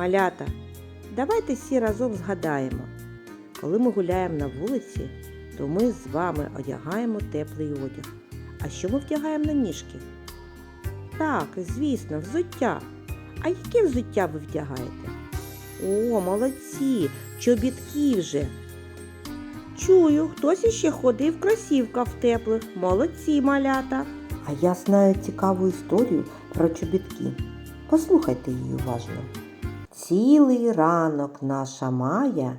Малята, давайте всі разом згадаємо. Коли ми гуляємо на вулиці, то ми з вами одягаємо теплий одяг. А що ми вдягаємо на ніжки? Так, звісно, взуття. А яке взуття ви вдягаєте? О, молодці! Чобітки вже. Чую, хтось іще ходив в кросівках в теплих. Молодці, малята. А я знаю цікаву історію про чобітки. Послухайте її уважно. Цілий ранок наша Майя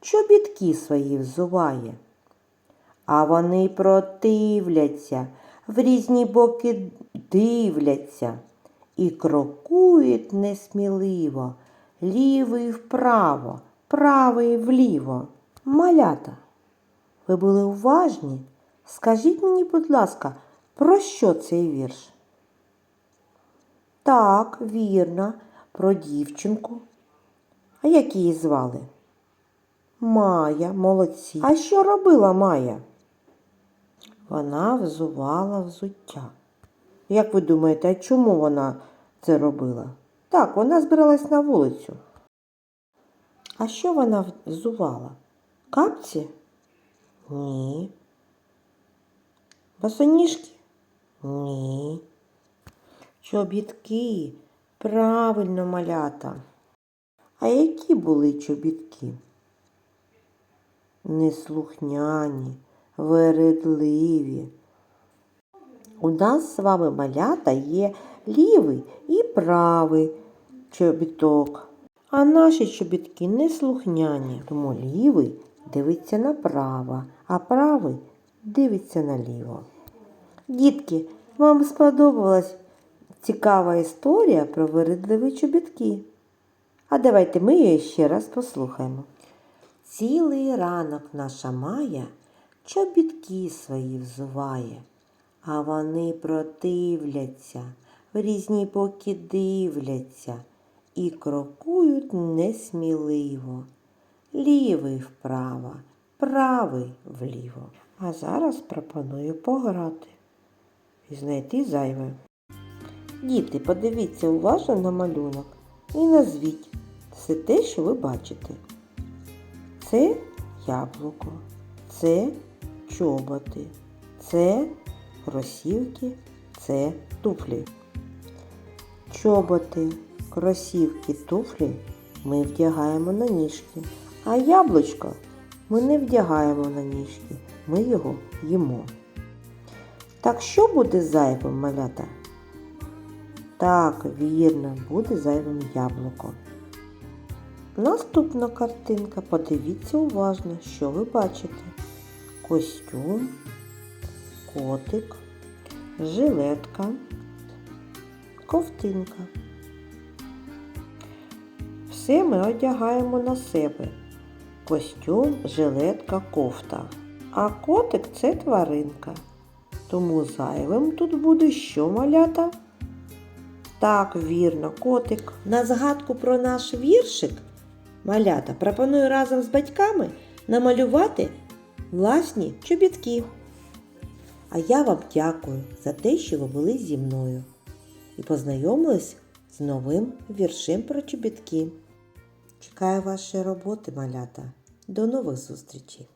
чобітки свої взуває. А вони противляться, в різні боки дивляться і крокують несміливо, лівий вправо, правий вліво. Малята, ви були уважні? Скажіть мені, будь ласка, про що цей вірш? Так, вірно, про дівчинку. А як її звали? Майя, молодці. А що робила Майя? Вона взувала взуття. Як ви думаєте, а чому вона це робила? Так, вона збиралась на вулицю. А що вона взувала? Капці? Ні. Босоніжки? Ні. Чобітки. Правильно, малята. А які були чобітки? Неслухняні, вередливі. У нас з вами малята є лівий і правий чобіток. А наші чобітки неслухняні, тому лівий дивиться направо, а правий дивиться наліво. Дітки, вам сподобалась цікава історія про вередливі чобітки. А давайте ми її ще раз послухаємо. Цілий ранок наша Майя чобітки свої взуває, а вони противляться, в різні боки дивляться і крокують несміливо. Лівий вправо, правий вліво. А зараз пропоную пограти і знайти зайве. Діти, подивіться уважно на малюнок і назвіть все те, що ви бачите. Це яблуко, це чоботи, це кросівки, це туфлі. Чоботи, кросівки, туфлі ми вдягаємо на ніжки, а яблучко ми не вдягаємо на ніжки, ми його їмо. Так що буде зайвим малята? Так, вірно, буде зайвим яблуко. Наступна картинка. Подивіться уважно, що ви бачите. Костюм, котик, жилетка, ковтинка. Все ми одягаємо на себе. Костюм, жилетка, кофта. А котик це тваринка. Тому зайвим тут буде що малята? Так, вірно, котик. На згадку про наш віршик малята пропоную разом з батьками намалювати власні чобітки. А я вам дякую за те, що ви були зі мною і познайомились з новим віршем про чобітки. Чекаю вашої роботи, малята. До нових зустрічей!